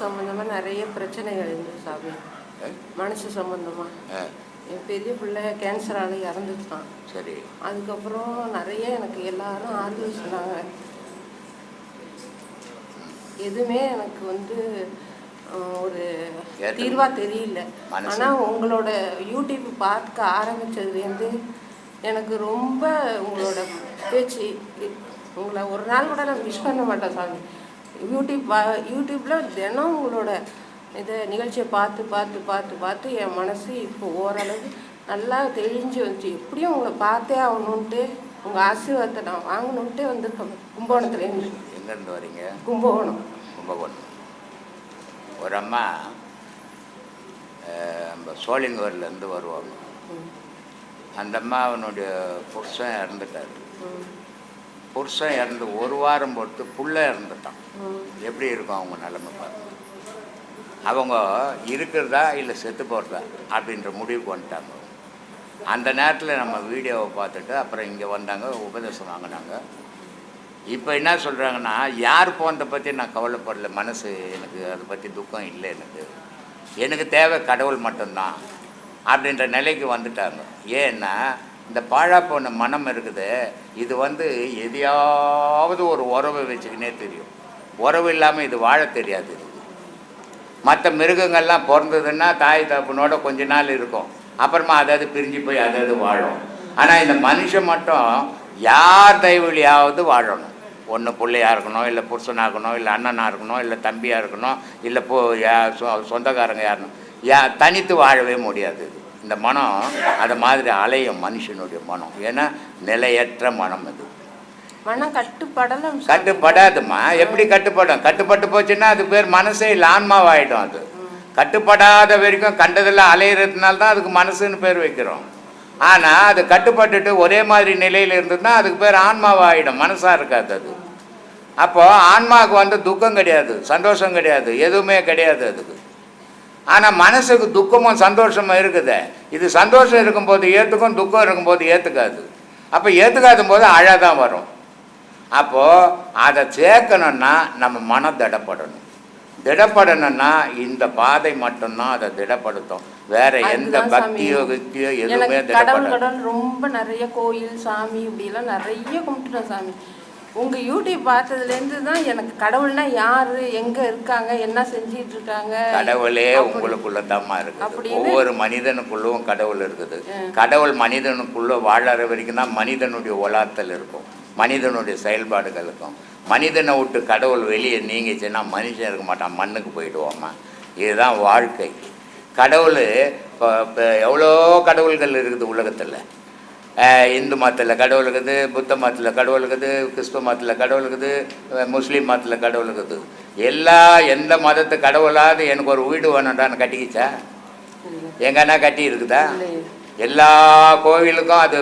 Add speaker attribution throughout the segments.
Speaker 1: சம்பந்தமா நிறைய பிரச்சனைகள் இருந்தது சாமி. மனசு சம்பந்தமா.
Speaker 2: ஆ.
Speaker 1: என் பெரிய பிள்ளை கேன்சரால இறந்துட்டான்.
Speaker 2: சரி.
Speaker 1: அதுக்கப்புறம் நிறைய எனக்கு எல்லாரும் ஆறுதல் சொன்னாங்க எதுவுமே எனக்கு வந்து ஒரு தீர்வா தெரியல. ஆனா உங்களோட யூடியூப் பார்க்க ஆரம்பிச்சதுலேருந்து எனக்கு ரொம்ப உங்களோட பேச்சு உங்களை ஒரு நாள் கூட நான் விஷ் பண்ண மாட்டேன் சாமி. யூடியூப் யூடியூப்ல தினம் உங்களோட இதை நிகழ்ச்சியை பார்த்து பார்த்து பார்த்து பார்த்து என் மனசு இப்போ ஓரளவு நல்லா தெளிஞ்சு வந்துச்சு. எப்படியும் உங்களை பார்த்தே ஆகணுன்ட்டு உங்கள் ஆசீர்வாதத்தை நான் வாங்கணுன்ட்டு வந்திருக்கேன். கும்பகோணத்துலேருந்து
Speaker 2: எங்கேருந்து வரீங்க?
Speaker 1: கும்பகோணம்.
Speaker 2: கும்பகோணம். ஒரு அம்மா நம்ம சோழிங்கூர்லேருந்து வருவாங்க. அந்த அம்மா அவனுடைய புருஷன் இறந்துட்டார். புருஷன் இறந்து ஒரு வாரம் பொறுத்து புள்ள இறந்துட்டான். எப்படி இருக்கும் அவங்க நிலைமை பாருங்க. அவங்க இருக்கிறதா இல்லை செத்து போகிறதா அப்படின்ற முடிவுக்கு வந்துட்டாங்க. அந்த நேரத்தில் நம்ம வீடியோவை பார்த்துட்டு அப்புறம் இங்கே வந்தாங்க உபதேசம் வாங்கினாங்க. இப்போ என்ன சொல்கிறாங்கன்னா யார் போனதை பற்றி நான் கவலைப்படல மனசு எனக்கு அதை பற்றி துக்கம் இல்லை எனக்கு. எனக்கு தேவை கடவுள் மட்டும்தான் அப்படின்ற நிலைக்கு வந்துட்டாங்க. ஏன்னா இந்த பாழா போன மனம் இருக்குது. இது வந்து எதையாவது ஒரு உறவை வச்சுக்கினே தெரியும். உறவு இல்லாமல் இது வாழ தெரியாது. மற்ற மிருகங்கள்லாம் பிறந்ததுன்னா தாய் தப்புனோட கொஞ்ச நாள் இருக்கும். அப்புறமா அதாவது பிரிஞ்சு போய் அதாவது வாழும். ஆனால் இந்த மனுஷன் மட்டும் யார் தயவுலையாவது வாழணும். ஒன்று பிள்ளையாக இருக்கணும் இல்லை புருஷனாக இருக்கணும் இல்லை அண்ணனாக இருக்கணும் இல்லை தம்பியாக இருக்கணும் இல்லை போ சொந்தக்காரங்க யாருன்னு. யா தனித்து வாழவே முடியாது. இது. இந்த மனம் அது மாதிரி அலையும் மனுஷனுடைய மனம். ஏன்னா நிலையற்ற மனம் இது
Speaker 1: மனம் கட்டுப்படலாம் சாமி.
Speaker 2: கட்டுப்படாதும்மா. எப்படி கட்டுப்படும்? கட்டுப்பட்டு போச்சுன்னா அது பேர் மனசே இல்லை ஆன்மாவாயிடும் அது. கட்டுப்படாத வரைக்கும் கண்டதெல்லாம் அலையிறதுனால தான் அதுக்கு மனசுன்னு பேர் வைக்கிறோம். ஆனால் அது கட்டுப்பட்டுட்டு ஒரே மாதிரி நிலையில் இருந்ததுன்னா அதுக்கு பேர் ஆன்மாவாயிடும். மனசாக இருக்காது அது. அப்போ ஆன்மாவுக்கு வந்து துக்கம் கிடையாது சந்தோஷம் கிடையாது எதுவுமே கிடையாது அதுக்கு. ஆனால் மனசுக்கு துக்கமும் சந்தோஷமும் இருக்குது. இது சந்தோஷம் இருக்கும்போது ஏற்றுக்கும் துக்கம் இருக்கும்போது ஏற்றுக்காது அப்போ ஏற்றுக்காத போது அழதான் வரும். அப்போது அதை சேர்க்கணும்னா நம்ம மனம் திடப்படணும். திடப்படணும்னா இந்த பாதை மட்டும்தான் அதை திடப்படுத்தும். வேற எந்த. பக்தியோ கிக்தியோ எதுவுமே
Speaker 1: கடவுள் ரொம்ப நிறைய கோயில் சாமி இப்படிலாம் நிறைய கும்பிட்டுட்டேன் சாமி. உங்க யூடியூப் பார்த்ததுலேருந்து தான் எனக்கு கடவுள்னா யாரு எங்க இருக்காங்க என்ன செஞ்சிட்டு இருக்காங்க?
Speaker 2: கடவுளே உங்களுக்குள்ள தாம்மா இருக்குது. ஒவ்வொரு மனிதனுக்குள்ளும் கடவுள் இருக்குது. கடவுள் மனிதனுக்குள்ள வாழற வரைக்கும் தான் மனிதனுடைய உலாத்தல் இருக்கும். மனிதனுடைய செயல்பாடுகள் இருக்கும் மனிதனை விட்டு கடவுள் வெளியே நீங்கிச்சுன்னா மனுஷன் இருக்க மாட்டான் மண்ணுக்கு போயிடுவோம்மா. இதுதான் வாழ்க்கை. கடவுள் இப்போ இப்போ எவ்வளோ கடவுள்கள் இருக்குது உலகத்தில்? இந்து மதத்தில் கடவுள் இருக்குது புத்த மதத்தில் கடவுள் இருக்குது கிறிஸ்துவ மதத்தில் கடவுள் இருக்குது முஸ்லீம் மதத்தில் கடவுள் இருக்குது எல்லா எந்த மதத்து கடவுளாவது எனக்கு ஒரு வீடு வேணும்டான்னு கட்டிக்கிச்சா? எங்கன்னா கட்டி இருக்குதா? எல்லா கோவிலுக்கும் அது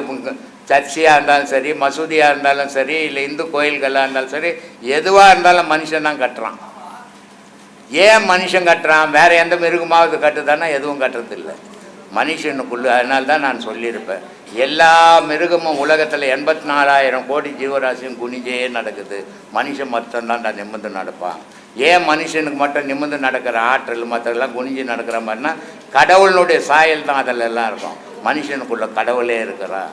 Speaker 2: சர்ச்சியாக இருந்தாலும் சரி மசூதியாக இருந்தாலும் சரி இல்லை இந்து கோயில்களாக இருந்தாலும் சரி எதுவாக இருந்தாலும் மனுஷன் தான் கட்டுறான். ஏன் மனுஷன் கட்டுறான்? வேறு எந்த மிருகமாவது கட்டுதானா எதுவும் கட்டுறதில்லை. மனுஷனுக்குள்ள அதனால தான் நான் சொல்லியிருப்பேன். எல்லா மிருகமும் உலகத்தில் எண்பத்தி நாலாயிரம் கோடி ஜீவராசியும் குனிஞ்சே நடக்குது. மனுஷன் மட்டும்தான் தான் நிமிர்ந்து நடப்பான். ஏன் மனுஷனுக்கு மட்டும் நிமிர்ந்து நடக்கிற ஆற்றல் மற்றெல்லாம் குனிஞ்சு நடக்கிற மாதிரினா கடவுளுடைய சாயல் தான் அதில் எல்லாம் இருக்கும். மனுஷனுக்குள்ள கடவுளே இருக்கிறான்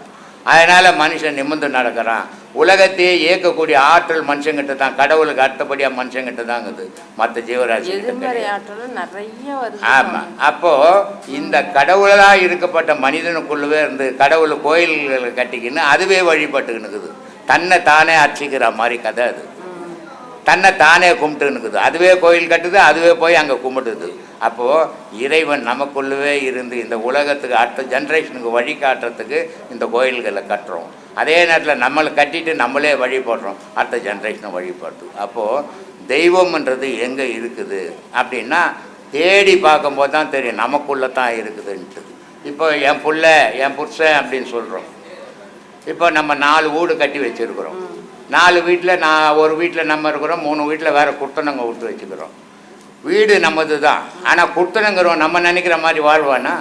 Speaker 2: அதனால் மனுஷன் நிமிர்ந்து நடக்கிறான். உலகத்தையே இயக்கக்கூடிய ஆற்றல் மனுஷங்கிட்ட தான் கடவுளுக்கு அடுத்தபடியாக மனுஷங்கிட்ட தாங்குது மற்ற ஜீவராசி ஆமாம் அப்போது இந்த கடவுளாக இருக்கப்பட்ட மனிதனுக்குள்ளவே இருந்து கடவுள் கோயில்களை கட்டிக்கின்னு அதுவே வழிபட்டுக்கினுக்குது. தன்னை தானே அர்ச்சிக்கிற மாதிரி கதை அது. தன்னை தானே கும்பிட்டுன்னுக்குது அதுவே கோயில் கட்டுது அதுவே போய் அங்கே கும்பிடுது அப்போது இறைவன் நமக்குள்ளவே இருந்து இந்த உலகத்துக்கு அடுத்த ஜென்ரேஷனுக்கு வழி காட்டுறதுக்கு இந்த கோயில்களை கட்டுறோம். அதே நேரத்தில் நம்மளை கட்டிட்டு நம்மளே வழிபடுறோம் அடுத்த ஜென்ரேஷனை வழிபடுது அப்போது தெய்வம்ன்றது எங்கே இருக்குது அப்படின்னா தேடி பார்க்கும்போது தான் தெரியும். நமக்குள்ளே தான் இருக்குதுன்ட்டு இப்போ என் புள்ள என் புருஷன் அப்படின்னு சொல்கிறோம் இப்போ நம்ம நாலு வீடு கட்டி வச்சுருக்குறோம். நாலு வீட்டில் நான் ஒரு வீட்டில் நம்ம இருக்கிறோம் மூணு வீட்டில் வேறு குர்த்தனங்க விட்டு வச்சுக்கிறோம். வீடு நம்மது தான் ஆனால் குர்த்தனங்கிறோம் நம்ம நினைக்கிற மாதிரி வாழ்வானா?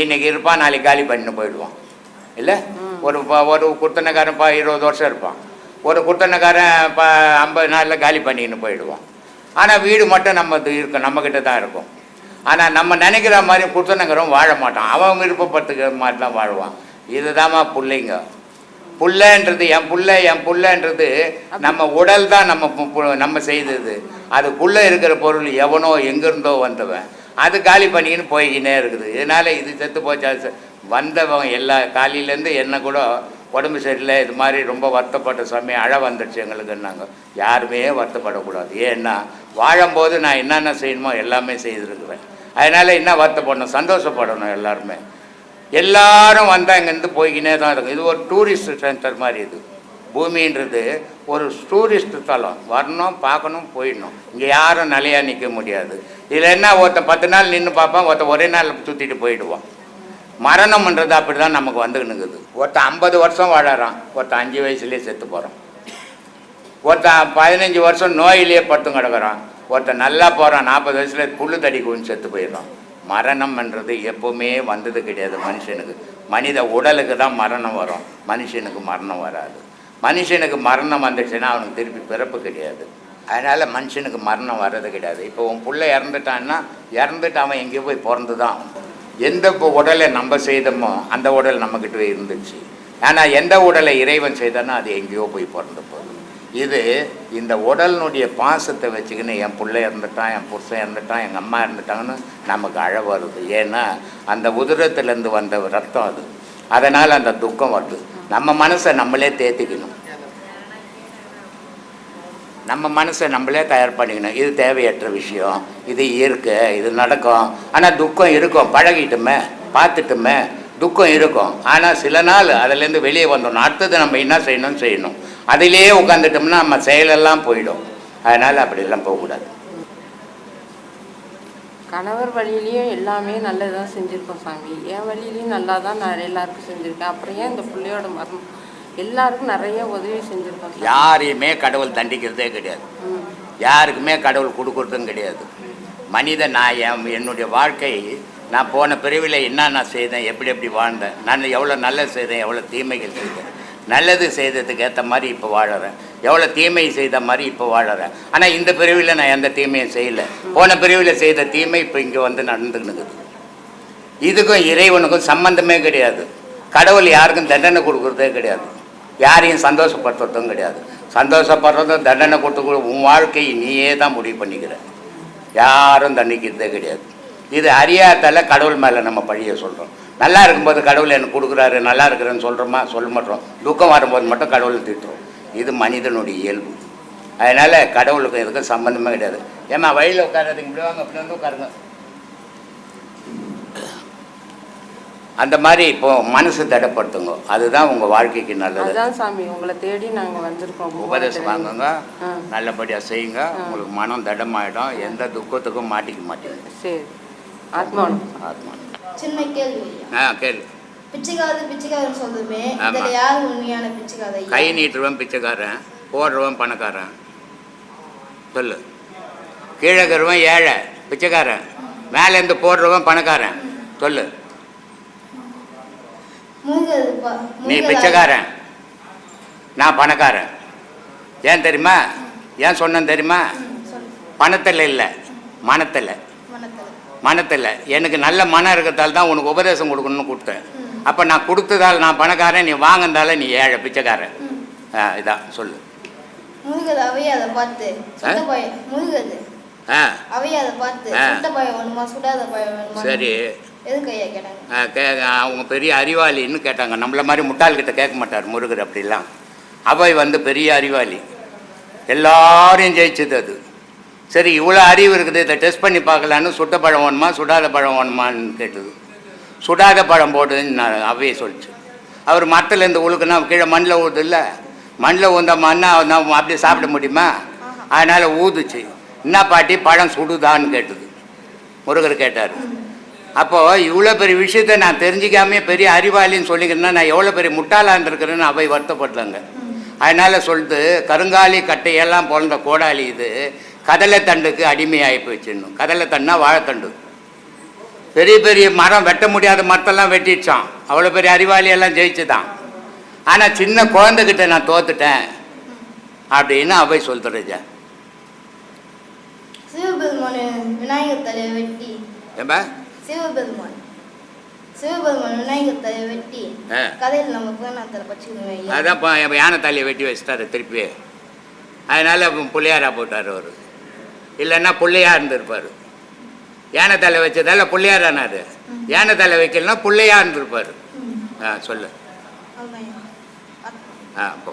Speaker 2: இன்னைக்கு இருப்பான் நாளைக்கு காலி பண்ணிட்டு போயிடுவான். இல்லை? ஒரு ஒரு குர்த்தனக்காரன் பா இருபது வருஷம் இருப்பான். ஒரு குர்த்தனக்காரன் ப ஐம்பது நாளில் காலி பண்ணின்னு போயிடுவான். ஆனால் வீடு மட்டும் நம்ம இருக்கும் நம்மக்கிட்ட தான் இருக்கும். ஆனால் நம்ம நினைக்கிற மாதிரி குத்தனங்கிறவன் வாழ மாட்டான். அவன் விருப்பப்பட்டுக்கிற மாதிரி தான் வாழ்வான். இதுதாம்மா பிள்ளைங்க. புள்ளன்றது என் புள்ள என் புள்ளன்றது நம்ம உடல் தான் நம்ம நம்ம செய்தது. அதுக்குள்ளே இருக்கிற பொருள் எவனோ எங்கிருந்தோ வந்தவன். அது காலி பண்ணிக்கின்னு போய்க்கினே இருக்குது. இதனால் இது செத்து போச்சா? வந்தவன் எல்லா காலையிலேருந்து என்ன கூட உடம்பு சரியில்லை இது மாதிரி ரொம்ப வருத்தப்பட்ட சமயம் அழ வந்துடுச்சு எங்களுக்குன்னாங்க. யாருமே வருத்தப்படக்கூடாது. ஏன்னா வாழும்போது நான் என்னென்ன செய்யணுமோ எல்லாமே செய்திருக்கிறேன். அதனால் என்ன வருத்தப்படணும்? சந்தோஷப்படணும் எல்லாருமே. எல்லாரும் வந்தால் இங்கேருந்து போய்கினே தான் இருக்கும். இது ஒரு டூரிஸ்ட் சென்டர் மாதிரி இது. பூமின்றது ஒரு டூரிஸ்ட் தலம். வரணும் பார்க்கணும் போயிடணும். இங்கே யாரும் நிலையா நிற்க முடியாது. இதில் என்ன ஒருத்தன் பத்து நாள் நின்று பார்ப்பான் ஒருத்தன் ஒரே நாள் சுற்றிட்டு போயிடுவான். மரணம்ன்றது அப்படி தான் நமக்கு வந்துக்கினுக்குது ஒருத்தன் ஐம்பது வருஷம் வாழறான். ஒருத்தன் அஞ்சு வயசுலேயே செத்து போகிறான் ஒருத்தன் பதினஞ்சு வருஷம் நோயிலேயே படுத்து கிடக்குறான். ஒருத்தன் நல்லா போகிறான் நாற்பது வயசுல புல்லு தடி செத்து போயிடுறான். மரணம்ன்றது எப்போவுமே வந்தது கிடையாது மனுஷனுக்கு. மனித உடலுக்கு தான் மரணம் வரும். மனுஷனுக்கு மரணம் வராது. மனுஷனுக்கு மரணம் வந்துச்சுன்னா அவனுக்கு திருப்பி பிறப்பு கிடையாது. அதனால் மனுஷனுக்கு மரணம் வர்றது கிடையாது. இப்போ உன் பிள்ளை இறந்துட்டான்னா இறந்துட்டு அவன் எங்கேயோ போய் பிறந்து தான் எந்த இப்போ உடலை நம்ம செய்தோமோ அந்த உடல் நம்மக்கிட்ட இருந்துச்சு. ஆனால் எந்த உடலை இறைவன் செய்தானோ அது எங்கேயோ போய் பிறந்து இது இந்த உடலினுடைய பாசத்தை வச்சுக்கின்னு என் பிள்ளை இறந்துட்டான் என் புருஷன் இறந்துட்டான் எங்கள் அம்மா இறந்துட்டாங்கன்னு நமக்கு அழ வருது. ஏன்னா அந்த உதிரத்துலேருந்து வந்த ரத்தம் அது. அதனால் அந்த துக்கம் வருது. நம்ம மனசை நம்மளே தேத்திக்கணும். நம்ம மனசை நம்மளே தயார் பண்ணிக்கணும். இது தேவையற்ற விஷயம். இது இருக்கு இது நடக்கும். ஆனால் துக்கம் இருக்கும். பழகிட்டுமே பார்த்துட்டுமே துக்கம் இருக்கும். ஆனால் சில நாள் அதுலேருந்து வெளியே வந்தோம். அடுத்தது நம்ம என்ன செய்யணும் செய்யணும். அதிலேயே உட்காந்துட்டோம்னா நம்ம செயலெல்லாம் போயிடும். அதனால் அப்படியெல்லாம் போகக்கூடாது.
Speaker 1: கணவர் வழியிலையும் எல்லாமே நல்லதாக செஞ்சுருக்கோம் சாமி. என் வழியிலையும் நல்லா தான் நான் எல்லாருக்கும் செஞ்சுருக்கேன். அப்புறம் ஏன் இந்த பிள்ளையோட மரணம் எல்லாருக்கும் நிறைய உதவி செஞ்சுருக்கோம்
Speaker 2: யாரையுமே கடவுள் தண்டிக்கிறதே கிடையாது. யாருக்குமே கடவுள் கொடுக்குறதும் கிடையாது. மனிதன் நான் என் என்னுடைய வாழ்க்கை நான் போன பிரிவில் என்ன நான் செய்தேன் எப்படி எப்படி வாழ்ந்தேன் நான் எவ்வளோ நல்லது செய்தேன் எவ்வளோ தீமைகள் செய்தேன். நல்லது செய்ததுக்கு ஏற்ற மாதிரி இப்போ வாழறேன். எவ்வளோ தீமை செய்த மாதிரி இப்போ வாழறேன். ஆனால் இந்த பிரிவில் நான் எந்த தீமையும் செய்யலை. போன பிரிவில் செய்த தீமை இப்போ இங்கே வந்து நடந்துக்கினுக்குது இதுக்கும் இறைவனுக்கும் சம்பந்தமே கிடையாது. கடவுள் யாருக்கும் தண்டனை கொடுக்குறதே கிடையாது. யாரையும் சந்தோஷப்படுத்துறதும் கிடையாது. சந்தோஷப்படுறதும் தண்டனை கொடுத்து உன் வாழ்க்கையை நீயே தான் முடிவு பண்ணிக்கிற. யாரும் தண்டிக்கிறதே கிடையாது. இது அறியாதால கடவுள் மேலே நம்ம பழிய சொல்கிறோம் நல்லா இருக்கும்போது கடவுள் எனக்கு கொடுக்குறாரு நல்லா இருக்கிறேன்னு சொல்கிறோமா சொல்ல மாட்டோம். துக்கம் வரும்போது மட்டும் கடவுளை திட்டுறோம் இது மனிதனுடைய இயல்பு. அதனால் கடவுளுக்கும் இதுக்கும் சம்மந்தமே கிடையாது. ஏம்மா வழியில் உட்காராதீங்க. இப்படி வாங்க இப்படி வந்து உட்காருங்க. அந்த மாதிரி இப்போ மனசு தடைப்படுத்துங்க. அதுதான் உங்கள் வாழ்க்கைக்கு நல்லது.
Speaker 1: அதான் சாமி உங்களை தேடி நாங்கள் வந்திருக்கோம்.
Speaker 2: உபதேசம் வாங்குங்க.
Speaker 1: ஆ.
Speaker 2: நல்லபடியாக செய்யுங்க. உங்களுக்கு மனம் தடமாயிடும். எந்த துக்கத்துக்கும் மாட்டிக்க மாட்டீங்க.
Speaker 1: சரி. ஆத்மாவனம்.
Speaker 2: ஆத்மா
Speaker 3: சின்ன கேள்வி.
Speaker 2: ஆ கேளு.
Speaker 3: பிச்சைக்காது பிச்சைக்காரன் சொல்றதுமே. இதுல யார் உண்மையான பிச்சைக்காத ஐயா?
Speaker 2: கை நீட்டுறவன் பிச்சைக்காரன் போடுறவன் பணக்காரன். சொல்லு. கீழே இருக்கிறவன் ஏழை பிச்சைக்காரன். மேலேருந்து போடுறவன் பணக்காரன். சொல்லு. நீ பிச்சைக்காரன். நான் பணக்காரன். ஏன் தெரியுமா? ஏன் சொன்னேன் தெரியுமா. பணத்தில் இல்லை மனத்தில்.
Speaker 3: மனத்துல.
Speaker 2: எனக்கு நல்ல மனம் இருக்கிறதால தான் உனக்கு உபதேசம் கொடுக்கணும்னு கொடுத்தேன். அப்போ நான் கொடுத்ததால் நான் பணக்காரன் நீ வாங்கினதால நீ ஏழை பிச்சைக்காரன். இதான் சொல்லு. சரி. அவங்க பெரிய அறிவாளின்னு கேட்டாங்க. நம்மள மாதிரி முட்டாள்கிட்ட கேட்க மாட்டார் முருகர் அப்படிலாம். அவை வந்து பெரிய அறிவாளி. எல்லாரையும் ஜெயிச்சது அது. சரி இவ்வளோ அறிவு இருக்குது இதை டெஸ்ட் பண்ணி பார்க்கலான்னு சுட்ட பழம் வேணுமா சுடாத பழம் வேணுமான்னு கேட்டது. சுடாத பழம் போடுதுன்னு நான் அவையே சொல்லிச்சு. அவர் மரத்துலேருந்து உழுக்குன்னா கீழே மண்ணில் ஊதுது இல்லை மண்ணில் ஊந்த மண்ணா நம்ம அப்படியே சாப்பிட முடியுமா? அதனால் ஊதுச்சு. என்ன பாட்டி பழம் சுடுதான்னு கேட்டது. முருகர் கேட்டார். அப்போது இவ்வளோ பெரிய விஷயத்த நான் தெரிஞ்சிக்காமே பெரிய அறிவாளின்னு சொல்லிக்கிறேன்னா நான் எவ்வளோ பெரிய முட்டாளாக இருக்கிறேன்னு அவை வருத்தப்பட்டாங்க அதனால் சொல்லிட்டு கருங்காலி கட்டையெல்லாம் பிறந்த கோடாலி இது. கடலை தண்டுக்கு அடிமையாகி போச்சுன்னு கடலை தண்டுனா வாழைத்தண்டு. பெரிய பெரிய மரம் வெட்ட முடியாத மரத்தெல்லாம் வெட்டிடுச்சான் அவ்வளோ பெரிய அறிவாளி எல்லாம் ஜெயிச்சுதான். ஆனால் சின்ன குழந்தைகிட்ட நான் தோத்துட்டேன் அப்படின்னு அவை சொல்லுறேன்
Speaker 3: சிவபெருமான் விநாயகர் தலையை வெட்டி.
Speaker 2: ஏம்பா
Speaker 3: சிவபெருமான். சிவபெருமான் விநாயகர் தலையை வெட்டி.
Speaker 2: ஆ.
Speaker 3: கதையில் நம்ம புராணத்தில் படிச்சுக்கணும் ஐயா.
Speaker 2: அதான் யானை தலையை வெட்டி வச்சுட்டாரு திருப்பி அதனால் பிள்ளையாரா போட்டார் அவர். இல்லைன்னா பிள்ளையா இருந்திருப்பார். யானை தலை வச்சதால பிள்ளையாரானாரு யானை தலை வைக்கலன்னா பிள்ளையா இருந்திருப்பார். ஆ சொல்லு. ஆ போ.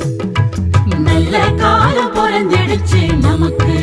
Speaker 4: கிடைச்சு நமக்கு.